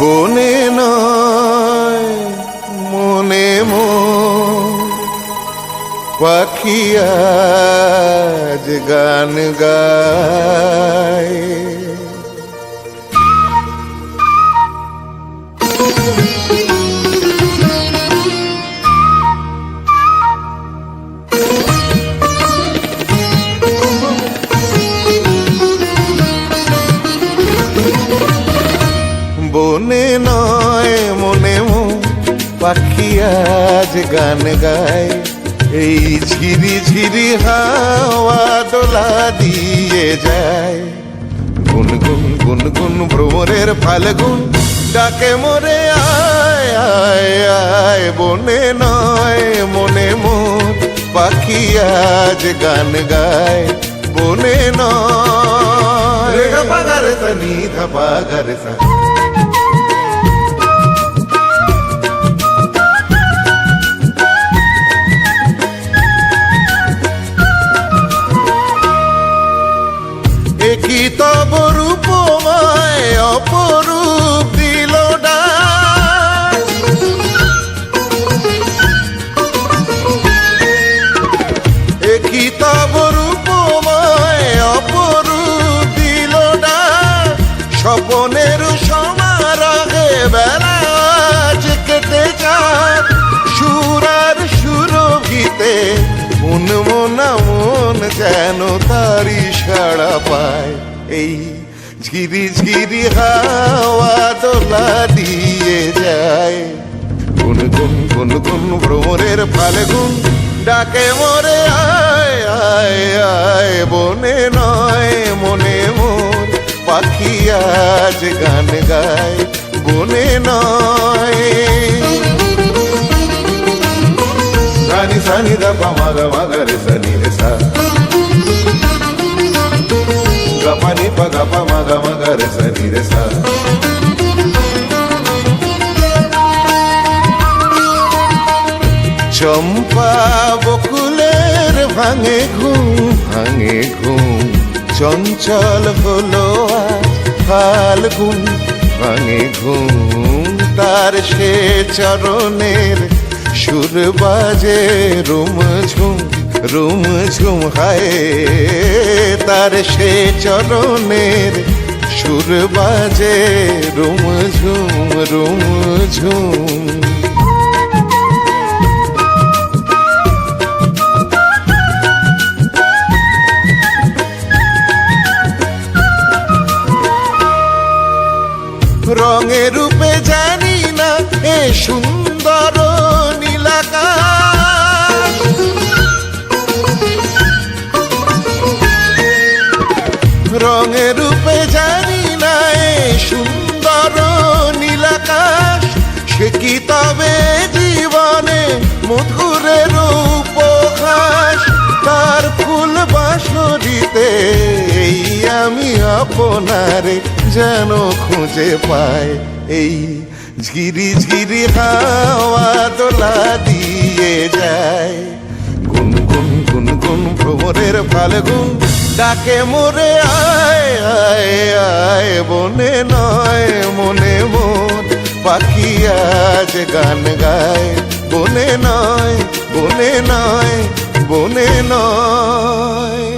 বনে নয় মনে মো পাখি গান গায়। বনে নয়, মনে মন। পাখি আজ গান গায়। এই ঝিরি ঝিরি হাওয়া দোলা দিয়ে যায়। গুনগুন গুনগুন ভ্রমরের ফালগুন ডাকে মরে, আয় আয় আয়। বনে নয়, মনে মন। পাখি আজ গান গায়। বনে নয়। রে গা পা গা রে সা তব অপরূপ দিল। একই তব রূপময় অপরূপ দিল স্বপনের সমারোহে বেলা আজ কেটে যাক সুরার সুরভিতে মন মনা যেন তারি সাড়া পায়। এই ঝিরি ঝিরি হাওয়া দোলা দিয়ে যায়। গুন গুন গুন গুন ভ্রমরের ফালে গুন ডাকে মরে, আয় আয় আয়, বনে নয়, মনে মন পাখি আজ গান গায়, বনে নয়। সানি সানি দা পা মা গা রে, সানি, রে, সা। মা গা রে সানি রে সা চম্পা বকুলের ভাঙে ঘুম ভাঙে ঘুম চঞ্চল হলো ফাল্গুন ভাঙে ঘুম তার সে চরণের সুর বাজে রুম ঝুম রুম ঝুম হায়, তার সে চরণের সুর বাজে। রুম ঝুম রুম ঝুম। রঙে রূপে জানি না, এ সুন্দর রঙে রূপে জানি না সুন্দর নীলাকাশ সে কি তবে জীবনে মধুরের উপহাস তার ফুল বাসরিতে এই আমি আপনারে যেন খুঁজে পাই। এই ঝিরি ঝিরি হাওয়া দোলা দিয়ে যায়। গুন গুন গুন ভ্রমরের ফাল্গুন। ডাকে মোরে, আয় আয় আয়, বনে নয়, মনে মন। পাখি আজ গান গায়, বনে নয় বনে নয় বনে নয়।